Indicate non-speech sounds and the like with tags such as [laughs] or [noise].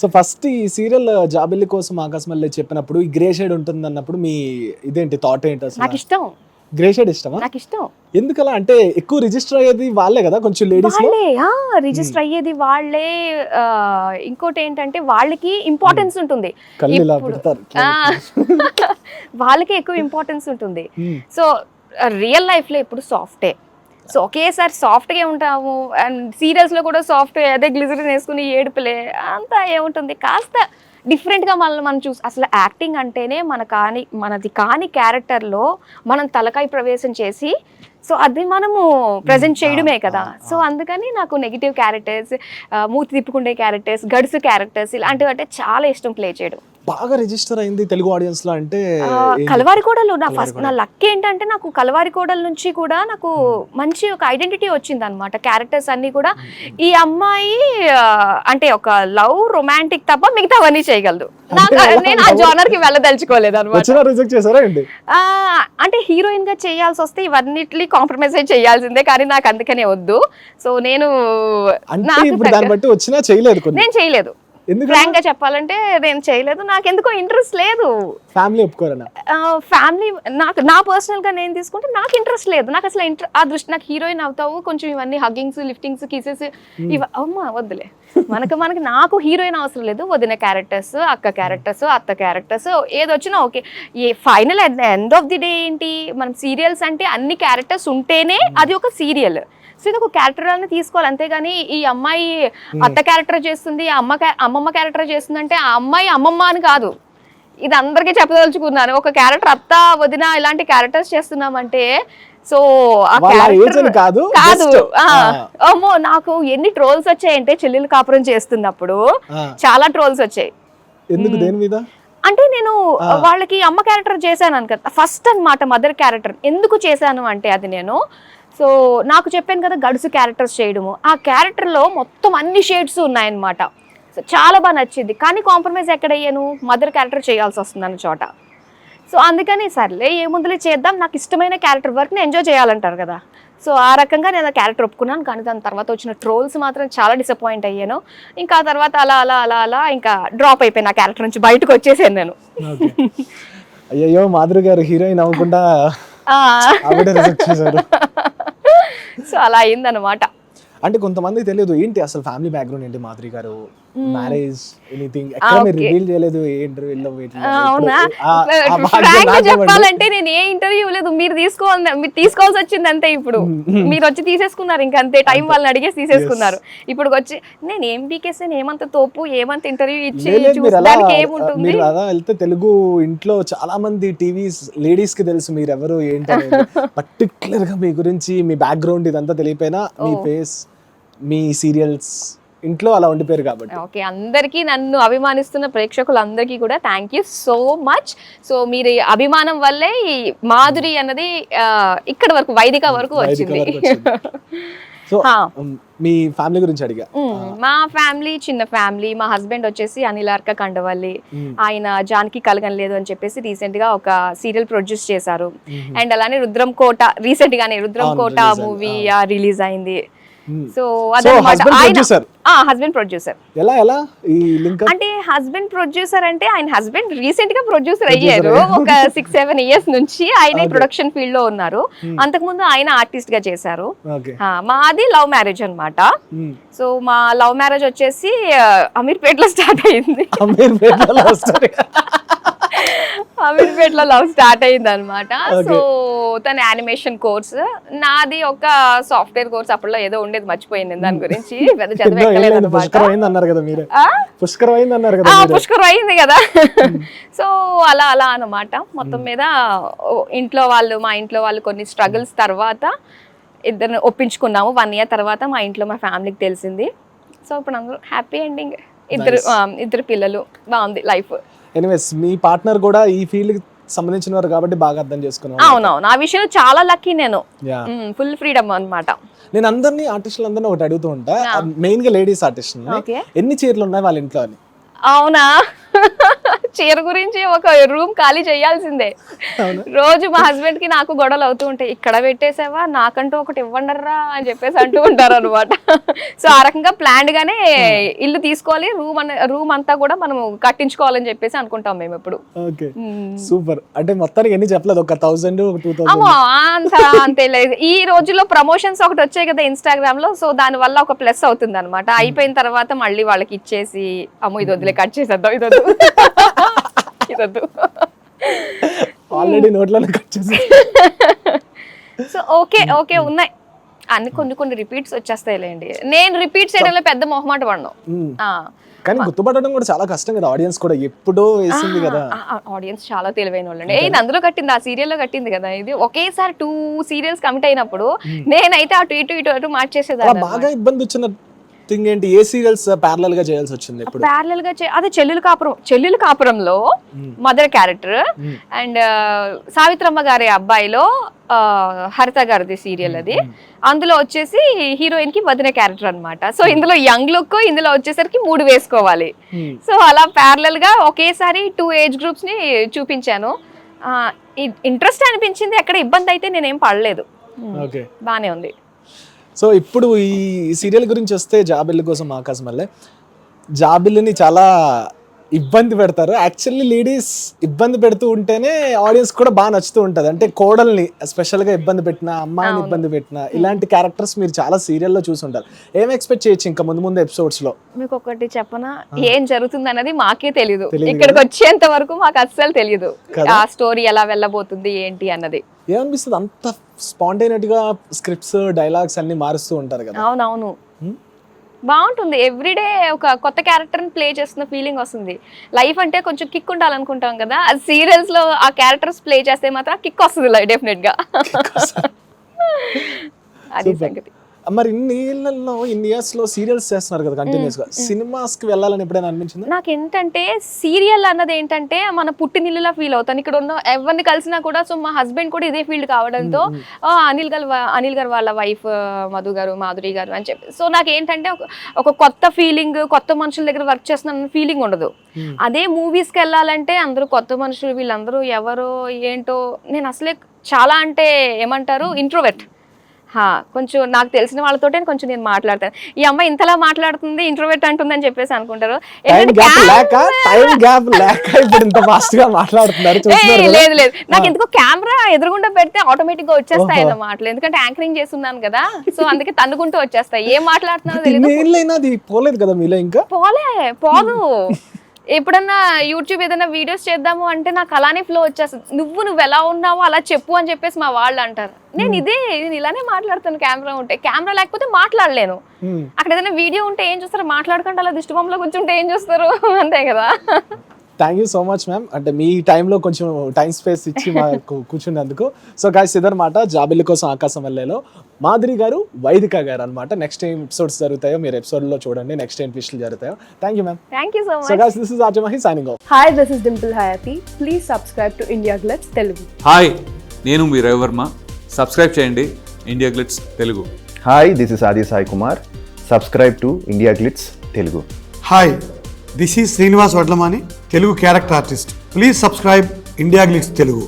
So first ఈ serial జాబిల్లి కోసం ఆకాశమల్లి చెప్పినప్పుడు ఈ గ్రే షేడ్ ఉంటుంది అన్నప్పుడు మీ ఇదేంటి థాట్ ఏంటి నాకు ఇష్టం గ్రే షేడ్ ఇష్టమా నాకు ఇష్టం ఎందుకలా అంటే ఎక్కువ రిజిస్టర్ అయ్యేది వాళ్ళే కదా కొంచెం లేడీస్ వాళ్ళే రిజిస్టర్ hmm. అయ్యేది వాళ్ళే ఇంకోటి ఏంటంటే వాళ్ళకి ఇంపార్టెన్స్ hmm. ఉంటుంది కళ్ళు పెడతారు [laughs] వాళ్ళకి ఎక్కువ ఇంపార్టెన్స్ ఉంటుంది సో రియల్ లైఫ్ లో ఇప్పుడు సాఫ్టే సో ఒకేసారి సాఫ్ట్గా ఉంటాము అండ్ సీరియల్స్లో కూడా సాఫ్ట్ అదే గ్లిజరిన్ వేసుకుని ఏడుపులే అంతా ఏముంటుంది కాస్త డిఫరెంట్గా మనల్ని మనం చూసి అసలు యాక్టింగ్ అంటేనే మన కాని మనది కాని క్యారెక్టర్లో మనం తలకాయ ప్రవేశం చేసి సో అది మనము ప్రజెంట్ చేయడమే కదా సో అందుకని నాకు నెగిటివ్ క్యారెక్టర్స్ మూతి తిప్పుకుండే క్యారెక్టర్స్ గడుసు క్యారెక్టర్స్ ఇలాంటివి అంటే చాలా ఇష్టం ప్లే చేయడం బాగా రిజిస్టర్ అయింది తెలుగు ఆడియన్స్ లో అంటే కలవారి కోడలు నా ఫస్ట్ నా లక్ ఏంటంటే నాకు కలవారి కోడల నుంచి కూడా నాకు hmm. మంచి ఒక ఐడెంటిటీ వచ్చింది అనమాట క్యారెక్టర్స్ అన్ని కూడా hmm. ఈ అమ్మాయి అంటే ఒక లవ్ రొమాంటిక్ తప్ప మిగతావన్నీ చేయగలదు నేను ఆ జోనర్ కి వెళ్ళదలుచుకోలేదు అంటే హీరోయిన్ గా చేయాల్సి వస్తే ఇవన్నిటి కాంప్రమైజ్ చేయాల్సిందే కానీ నాకు అందుకనే వద్దు సో నేను నేను చేయలేదు ఫ్రాంక్ గా చెప్పాలంటే నేను చేయలేదు నాకు ఎందుకో ఇంట్రెస్ట్ లేదు ఫ్యామిలీ ఒప్పుకోరనా ఫ్యామిలీ నాకు నా పర్సనల్ గా నేను తీసుకుంటే నాకు ఇంట్రెస్ట్ లేదు నాకు అసలు ఆ దృష్టి నాకు హీరోయిన్ అవుతావు కొంచెం ఇవన్నీ హగ్గింగ్స్ లిఫ్టింగ్స్ కీసెస్ ఇవ అమ్మ వద్దులే మనకు మనకి నాకు హీరోయిన్ అవసరం లేదు వదిన క్యారెక్టర్స్ అక్క క్యారెక్టర్స్ అత్త క్యారెక్టర్స్ ఏది వచ్చినా okay A final end of the day ఏంటి మనం సీరియల్స్ అంటే అన్ని క్యారెక్టర్స్ ఉంటేనే hmm. అది ఒక సీరియల్ సో ఇది ఒక క్యారెక్టర్ అని తీసుకోవాలి అంతేగాని ఈ అమ్మాయి hmm. అత్త క్యారెక్టర్ చేస్తుంది అమ్మ అమ్మమ్మ క్యారెక్టర్ చేస్తుంది అంటే ఆ అమ్మాయి అమ్మమ్మ అని కాదు ఇది అందరికీ చెప్పదలుచుకున్నాను ఒక క్యారెక్టర్ అత్త వదిన ఇలాంటి క్యారెక్టర్స్ చేస్తున్నామంటే సో కాదు కాదు అమ్మో నాకు ఎన్ని ట్రోల్స్ వచ్చాయంటే చెల్లెలు కాపురం చేస్తున్నప్పుడు చాలా ట్రోల్స్ వచ్చాయి అంటే నేను వాళ్ళకి అమ్మ క్యారెక్టర్ చేశాను కదా ఫస్ట్ అనమాట మదర్ క్యారెక్టర్ ఎందుకు చేశాను అంటే అది నేను సో నాకు చెప్పాను కదా గడుసు క్యారెక్టర్స్ చేయడము ఆ క్యారెక్టర్లో మొత్తం అన్ని షేడ్స్ ఉన్నాయన్నమాట సో చాలా బాగా నచ్చింది కానీ కాంప్రమైజ్ ఎక్కడయ్యాను మదర్ క్యారెక్టర్ చేయాల్సి అన్న చోట సో అందుకని సర్లే ఏ ముందులే చేద్దాం నాకు ఇష్టమైన క్యారెక్టర్ వర్క్ని ఎంజాయ్ చేయాలంటారు కదా సో ఆ రకంగా నేను క్యారెక్టర్ ఒప్పుకున్నాను కానీ దాని తర్వాత వచ్చిన ట్రోల్స్ మాత్రం చాలా డిసప్పాయింట్ అయ్యాను ఇంకా ఆ తర్వాత అలా అలా అలా అలా ఇంకా డ్రాప్ అయిపోయి ఆ క్యారెక్టర్ నుంచి బయటకు వచ్చేసాను నేను అయ్యో మాధురి గారు హీరోయిన్ అవ్వకుండా సో అలా అయిందనమాట అంటే కొంతమంది తెలియదు ఏంటి అసలు ఫ్యామిలీ బ్యాక్గ్రౌండ్ ఏంటి Madhuri garu marriage mm. Anything ah, ఎక్కడ రివీల్ చేయలేదు ఏ ఇంటర్వ్యూలో ah, అవునా ఫ్రాంక్ చెప్పాలంటే నేను ఏ ఇంటర్వ్యూ లేదు మీరు తీసుకోవాలి మీరు తీసుకోవాల్సి వచ్చింది అంతే ఇప్పుడు mm. మీరు వచ్చి తీసేసుకున్నారు ఇంకా అంతే టైం వాళ్ళని అడిగేసి తీసేసుకున్నారు ఇప్పుడు వచ్చి నేను ఏం బీకేస్ ఏమంత తోపు ఏమంత ఇంటర్వ్యూ ఇచ్చి చూడడానికి ఏముంటుంది మీరు అలా వెళ్తే తెలుగు ఇంట్లో చాలా మంది టీవీస్ లేడీస్ కి తెలుసు మీరు ఎవరు ఏంటి పర్టికులర్ [laughs] గా మీ గురించి మీ బ్యాక్గ్రౌండ్ ఇదంతా తెలియపోయినా మీ ఫేస్ మీ సీరియల్స్ ఇంట్లో అలా ఉండిపోయారు కాబట్టి ఓకే అందరికీ నన్ను అభిమానిస్తున్న ప్రేక్షకులందరికీ కూడా thank you so much so మీరు అభిమానం వల్లే ఈ మాధురి అన్నది ఇక్కడ వరకు వైదిక వరకు వచ్చింది సో [laughs] మీ ఫ్యామిలీ గురించి అడిగా మా ఫ్యామిలీ చిన్న ఫ్యామిలీ మా హస్బెండ్ వచ్చేసి అనిల్ అర్క కండవల్లి ఆయన జాన్కి కలగం లేదు అని చెప్పేసి రీసెంట్ గా ఒక సీరియల్ ప్రొడ్యూస్ చేశారు అండ్ అలానే రుద్రం కోట రీసెంట్ గానే రుద్రం కోట మూవీ రిలీజ్ అయింది సో హస్బెండ్ ప్రొడ్యూసర్ ఎలా ఎలా ఈ అంటే హస్బెండ్ ప్రొడ్యూసర్ అంటే ఆయన హస్బెండ్ రీసెంట్ గా ప్రొడ్యూసర్ అయ్యారు ఒక సిక్స్ సెవెన్ ఇయర్స్ నుంచి ఆయన ప్రొడక్షన్ ఫీల్డ్ లో ఉన్నారు hmm. అంతకు ముందు ఆయన ఆర్టిస్ట్ గా చేశారు మాది లవ్ మ్యారేజ్ అనమాట సో మా లవ్ మ్యారేజ్ వచ్చేసి అమీర్పేట్ లో స్టార్ట్ అయింది అమీర్పేట్ లో లవ్ స్టార్ట్ అయింది అనమాట సో అండ్ యానిమేషన్ కోర్స్ నాది ఒక సాఫ్ట్వేర్ కోర్స్ అప్పట్లో ఏదో ఉండేది మర్చిపోయింది దాని గురించి [laughs] పెద్ద పుష్కరం అయింది కదా [laughs] సో అలా అలా అనమాట మొత్తం మీద ఇంట్లో వాళ్ళు మా ఇంట్లో వాళ్ళు కొన్ని స్ట్రగుల్స్ తర్వాత ఇద్దరిని ఒప్పించుకున్నాము వన్ ఇయర్ తర్వాత మా ఇంట్లో మా ఫ్యామిలీకి తెలిసింది సో ఇప్పుడు అందరూ హ్యాపీ ఎండింగ్ ఇద్దరు ఇద్దరు పిల్లలు బాగుంది లైఫ్ ఎనివేస్ మీ పార్ట్నర్ కూడా ఈ ఫీల్డ్ సంబంధించిన వారు కాబట్టి బాగా అర్థం చేసుకున్నాను అవునవును ఆ విషయంలో చాలా లక్కీ నేను ఫుల్ ఫ్రీడమ్ అనమాట నేను అందరినీ ఆర్టిస్టులు అందరినీ ఒకటి అడుగుతూ ఉంటా మెయిన్ గా లేడీస్ ఆర్టిస్ట్ ఎన్ని చీరలు ఉన్నాయి వాళ్ళ ఇంట్లో అని అవునా [laughs] చీర గురించి ఒక రూమ్ ఖాళీ చేయాల్సిందే రోజు మా హస్బెండ్ కి నాకు గొడవలు అవుతూ ఉంటాయి ఇక్కడ పెట్టేసావా నాకంటూ ఒకటి ఇవ్వండర్రా అని చెప్పేసి అంటూ ఉంటారు అనమాట సో ఆ రకంగా ప్లాన్ గానే hmm. ఇల్లు తీసుకోవాలి రూమ్ రూమ్ అంతా కూడా మనం కట్టించుకోవాలని చెప్పేసి అనుకుంటాం మేము ఇప్పుడు hmm. సూపర్ అంటే మొత్తానికి ఎన్ని చెప్పలేదు ఒక థౌసండ్ అంత అంతే లేదు ఈ రోజుల్లో ప్రమోషన్స్ ఒకటి వచ్చాయి కదా ఇన్స్టాగ్రామ్ లో సో దాని వల్ల ఒక ప్లస్ అవుతుంది అనమాట అయిపోయిన తర్వాత మళ్ళీ వాళ్ళకి ఇచ్చేసి అమ్మో ఇది వదిలే కట్ చేసేద్దాం ఇది పెట్టిరద్దు ఆల్రెడీ నోట్లను కట్ చేసి సో ఓకే ఓకే ఉన్నాయి అన్ని కొన్ని కొన్ని రిపీట్స్ వచ్చేస్తాయిలేండి నేను రిపీట్ చేయడంలో పెద్ద మొహమాట పడను కానీ గుర్తుపట్టడం కూడా చాలా కష్టం కదా ఆడియన్స్ కూడా ఎప్పుడో వేసింది కదా ఆడియన్స్ చాలా తెలివైన వాళ్ళండి ఇది అందులో కట్టింది ఆ సీరియల్ లో కట్టింది కదా ఇది ఒకేసారి టూ సీరియల్స్ కమిట్ అయినప్పుడు నేనైతే అటు ఇటు ఇటు అటు మార్చేసేదాన్ని బాగా ఇబ్బంది వచ్చిన థింగ్ ఏంటి ఏ సీరియల్స్ ప్యారలల్ గా చేయాల్సి వచ్చింది ఇప్పుడు ప్యారలల్ గా అదే చెల్లెలు కాపురం చెల్లెలు కాపురంలో మదర్ క్యారెక్టర్ అండ్ సావిత్రమ్మ గారి అబ్బాయిలో uh, హరిత గారిది సీరియల్ hmm. అది hmm. అందులో వచ్చేసి హీరోయిన్ కి వదిన క్యారెక్టర్ అనమాట సో ఇందులో యంగ్ లుక్ ఇందులో వచ్చేసరికి మూడు వేసుకోవాలి సో hmm. అలా ప్యారలల్ గా ఒకేసారి టూ ఏజ్ గ్రూప్స్ ని చూపించాను uh, ఇంట్రెస్ట్ అనిపించింది అక్కడ ఇబ్బంది అయితే నేనేం పడలేదు బానే ఉంది సో ఇప్పుడు ఈ సీరియల్ గురించి వస్తే జాబిల్లి కోసం ఆకాశం వల్లే జాబిల్లిని చాలా ఇబ్బంది పెడతారు యాక్చువల్లీ లేడీస్ ఇబ్బంది పెడుతూ ఉంటేనే ఆడియన్స్ కూడా బాగా నచ్చుతూ ఉంటుంది అంటే కోడల్ని స్పెషల్గా ఇబ్బంది పెట్టిన అమ్మాయిని ఇబ్బంది పెట్టిన ఇలాంటి క్యారెక్టర్స్ మీరు చాలా సీరియల్లో ఉంటారు ఏం ఎక్స్పెక్ట్ చేయొచ్చు ఇంకా ముందు ముందు ఎపిసోడ్స్ లో మీకు ఒకటి చెప్పనా ఏం జరుగుతుంది అనేది మాకే తెలియదు ఇక్కడికి వచ్చేంత వరకు మాకు అస్సలు తెలియదు ఆ స్టోరీ ఎలా వెళ్ళబోతుంది ఏంటి అన్నది ఏమనిపిస్తుంది అంత స్పాంటైనట్ గా స్క్రిప్ట్స్ డైలాగ్స్ అన్ని మారుస్తూ ఉంటారు కదా అవునవును బాగుంటుంది ఎవ్రీడే ఒక కొత్త క్యారెక్టర్ని ప్లే చేస్తున్న ఫీలింగ్ వస్తుంది లైఫ్ అంటే కొంచెం కిక్ ఉండాలనుకుంటాం కదా అది సీరియల్స్లో ఆ క్యారెక్టర్స్ ప్లే చేస్తే మాత్రం కిక్ వస్తుంది డెఫినెట్గా [laughs] అది సంగతి మరి ఇన్ని ఏళ్ళలో ఇన్ని లో సీరియల్స్ చేస్తున్నారు కదా సినిమాస్ కి వెళ్ళాలని ఎప్పుడైనా అనిపించింది నాకు ఏంటంటే సీరియల్ అన్నది ఏంటంటే మన పుట్టినిల్లులా ఫీల్ అవుతాను ఇక్కడ ఉన్న ఎవరిని కలిసినా కూడా సో మా హస్బెండ్ కూడా ఇదే ఫీల్డ్ కావడంతో అనిల్ గారు అనిల్ గారు వాళ్ళ వైఫ్ మధు గారు మాధురి గారు అని చెప్పి సో నాకు ఏంటంటే ఒక కొత్త ఫీలింగ్ కొత్త మనుషుల దగ్గర వర్క్ చేస్తున్నాను ఫీలింగ్ ఉండదు అదే మూవీస్కి వెళ్ళాలంటే అందరూ కొత్త మనుషులు వీళ్ళందరూ ఎవరో ఏంటో నేను అసలే చాలా అంటే ఏమంటారు ఇంట్రోవెట్ కొంచెం నాకు తెలిసిన వాళ్ళతో కొంచెం నేను మాట్లాడతాను ఈ అమ్మాయి ఇంతలా మాట్లాడుతుంది ఇంట్రోవెట్ అంటుంది అని చెప్పేసి అనుకుంటారు లేదు లేదు నాకు ఎందుకో కెమెరా ఎదురుగుండా పెడితే ఆటోమేటిక్ గా వచ్చేస్తాయి మాటలు ఎందుకంటే యాంకరింగ్ చేస్తున్నాను కదా సో అందుకే తన్నుకుంటూ వచ్చేస్తాయి ఏం మాట్లాడుతున్నా [laughs] తెలియదు పోలేదు కదా మీలో ఇంకా పోలే పోదు [laughs] ఎప్పుడన్నా యూట్యూబ్ ఏదైనా వీడియోస్ చేద్దాము అంటే నాకు అలానే ఫ్లో వచ్చేస్తుంది నువ్వు నువ్వు ఎలా ఉన్నావో అలా చెప్పు అని చెప్పేసి మా వాళ్ళు అంటారు నేను ఇదే నేను ఇలానే మాట్లాడుతాను కెమెరా ఉంటే కెమెరా లేకపోతే మాట్లాడలేను అక్కడ ఏదైనా వీడియో ఉంటే ఏం చూస్తారు మాట్లాడుకుంటే అలా దిష్టిబొమ్మలో కూర్చుంటే ఏం చూస్తారు [laughs] అంతే కదా thank you so much ma'am అంటే మీ టైంలో కొంచెం టైం స్పేస్ ఇచ్చి మాకు [laughs] కూర్చున్నందుకు సో గాయస్ ఇదనమాట జాబిల్ కోసం ఆకాశం వెళ్ళేలో మాధురి గారు వైదిక గారు అనమాట నెక్స్ట్ ఏం ఎపిసోడ్స్ జరుగుతాయో మీరు ఎపిసోడ్లో చూడండి నెక్స్ట్ ఏం పిస్టులు జరుగుతాయో thank you ma'am thank you so much so guys this is RJ Mahi signing off hi this is Dimple Hayathi please subscribe to India Glitz Telugu hi నేను మీ రవివర్మ సబ్స్క్రైబ్ చేయండి India Glitz Telugu hi this is Adi Sai Kumar subscribe to India Glitz Telugu hi This is Srinivas Vadlamani, Telugu character artist. Please subscribe India Glitz Telugu.